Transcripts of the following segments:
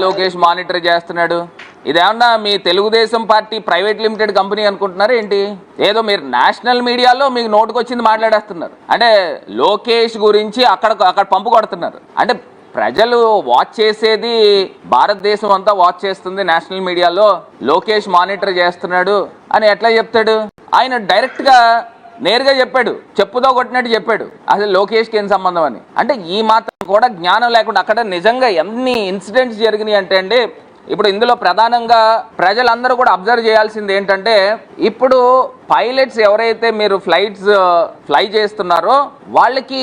Lokesh monitor చేస్తున్నాడు. ఇదేమన్నా మీ Telugu Desam party private limited company అనుకుంటున్నారా ఏంటి? ఏదో మీరు నేషనల్ మీడియాలో మీకు నోటుకొచ్చింది మాట్లాడేస్తున్నారు. అంటే లోకేష్ గురించి అక్కడ అక్కడ పంపు కొడుతున్నారు. అంటే ప్రజలు వాచ్ చేసేది భారతదేశం అంతా వాచ్ చేస్తుంది నేషనల్ మీడియాలో. లోకేష్ మానిటర్ చేస్తున్నాడు అని ఎట్లా చెప్తాడు? ఆయన డైరెక్ట్గా నేరుగా చెప్పాడు. చెప్పుతో కొట్టినట్టు చెప్పాడు. అసలు లోకేష్కి ఏం సంబంధం అని? అంటే ఈ మాత్రం కూడా జ్ఞానం లేకుండా అక్కడ నిజంగా ఎన్ని ఇన్సిడెంట్స్ జరిగినాయి అంటే అండి ఇప్పుడు ఇందులో ప్రధానంగా ప్రజలందరూ కూడా అబ్జర్వ్ చేయాల్సింది ఏంటంటే ఇప్పుడు పైలట్స్ ఎవరైతే మీరు ఫ్లైట్స్ ఫ్లై చేస్తున్నారో వాళ్ళకి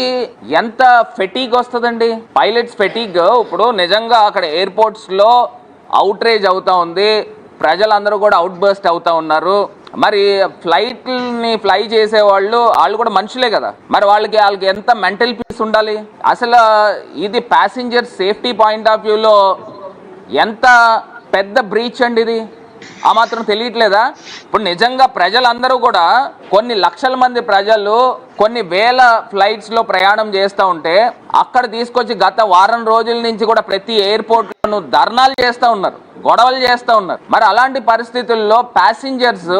ఎంత ఫెటీగ్ వస్తుందండి? పైలట్స్ ఫెటీగ్ ఇప్పుడు నిజంగా అక్కడ ఎయిర్పోర్ట్స్లో అవుట్రేజ్ అవుతా ఉంది ప్రజలందరూ కూడా అవుట్ బర్స్ట్ అవుతా ఉన్నారు. మరి ఫ్లైట్ని ఫ్లై చేసే వాళ్ళు వాళ్ళు కూడా మనుషులే కదా. మరి వాళ్ళకి వాళ్ళకి ఎంత మెంటల్ పీస్ ఉండాలి? అసలు ఇది ప్యాసింజర్ సేఫ్టీ పాయింట్ ఆఫ్ వ్యూలో ఎంత పెద్ద బ్రీచ్ అండి ఇది? ఆ మాత్రం తెలియట్లేదా? ఇప్పుడు నిజంగా ప్రజలందరూ కూడా కొన్ని లక్షల మంది ప్రజలు కొన్ని వేల ఫ్లైట్స్లో ప్రయాణం చేస్తూ ఉంటే అక్కడ తీసుకొచ్చి గత వారం రోజుల నుంచి కూడా ప్రతి ఎయిర్పోర్ట్లను ధర్నాలు చేస్తూ ఉన్నారు గొడవలు చేస్తూ ఉన్నారు. మరి అలాంటి పరిస్థితుల్లో ప్యాసింజర్స్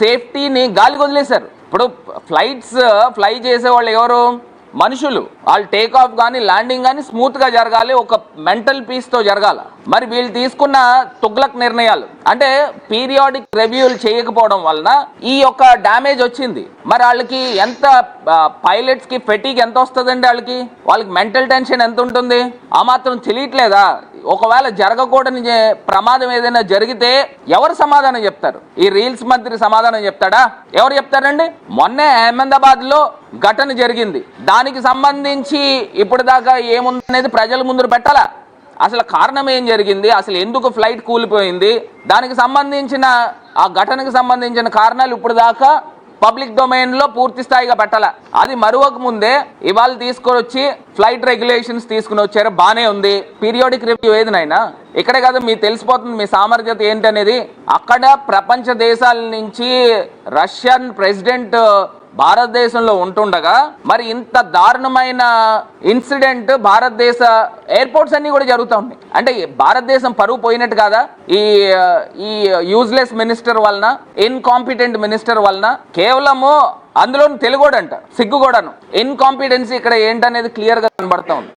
సేఫ్టీని గాలికి వదిలేశారు. ఇప్పుడు ఫ్లైట్స్ ఫ్లై చేసే వాళ్ళు ఎవరు? మనుషులు వాళ్ళు టేక్ ఆఫ్ కానీ ల్యాండింగ్ కానీ స్మూత్గా జరగాలి ఒక మెంటల్ పీస్తో జరగాల. మరి వీళ్ళు తీసుకున్న తుగ్లక్ నిర్ణయాలు అంటే పీరియాడిక్ రివ్యూలు చేయకపోవడం వలన ఈ యొక్క డ్యామేజ్ వచ్చింది. మరి వాళ్ళకి ఎంత పైలట్స్కి ఫెటీక్ ఎంత వస్తుందండి వాళ్ళకి? వాళ్ళకి మెంటల్ టెన్షన్ ఎంత ఉంటుంది? ఆ మాత్రం తెలియట్లేదా? ఒకవేళ జరగకూడని ప్రమాదం ఏదైనా జరిగితే ఎవరు సమాధానం చెప్తారు? ఈ రీల్స్ మంత్రి సమాధానం చెప్తాడా? ఎవరు చెప్తారండి? మొన్నే అహ్మదాబాద్లో ఘటన జరిగింది. దానికి సంబంధించి ఇప్పుడు దాకా ఏముందనేది ప్రజల ముందు పెట్టాలా? అసలు కారణం ఏం జరిగింది? అసలు ఎందుకు ఫ్లైట్ కూలిపోయింది? దానికి సంబంధించిన ఆ ఘటనకు సంబంధించిన కారణాలు ఇప్పుడు దాకా పబ్లిక్ డొమైన్లో పూర్తి స్థాయిగా పెట్టాల. అది మరొక ముందే ఇవాళ తీసుకొని వచ్చి ఫ్లైట్ రెగ్యులేషన్స్ తీసుకుని వచ్చారు బానే ఉంది. పీరియాడిక్ రివ్యూ ఏది నాయనా? ఇక్కడే కదా మీ తెలిసిపోతుంది మీ సామర్థ్యత ఏంటనేది. అక్కడ ప్రపంచ దేశాల నుంచి రష్యన్ ప్రెసిడెంట్ భారతదేశంలో ఉంటుండగా మరి ఇంత దారుణమైన ఇన్సిడెంట్ భారతదేశ ఎయిర్పోర్ట్స్ అన్ని కూడా జరుగుతూ ఉన్నాయి. అంటే భారతదేశం పరువు పోయినట్టు కాదా? ఈ ఈ యూజ్లెస్ మినిస్టర్ వలన ఇన్కాంపిటెంట్ మినిస్టర్ వలన కేవలము అందులో తెలుగోడంట సిగ్గు కూడాను ఇన్కాంపిటెన్సీ ఇక్కడ ఏంటనేది క్లియర్గా కనబడతా ఉంది.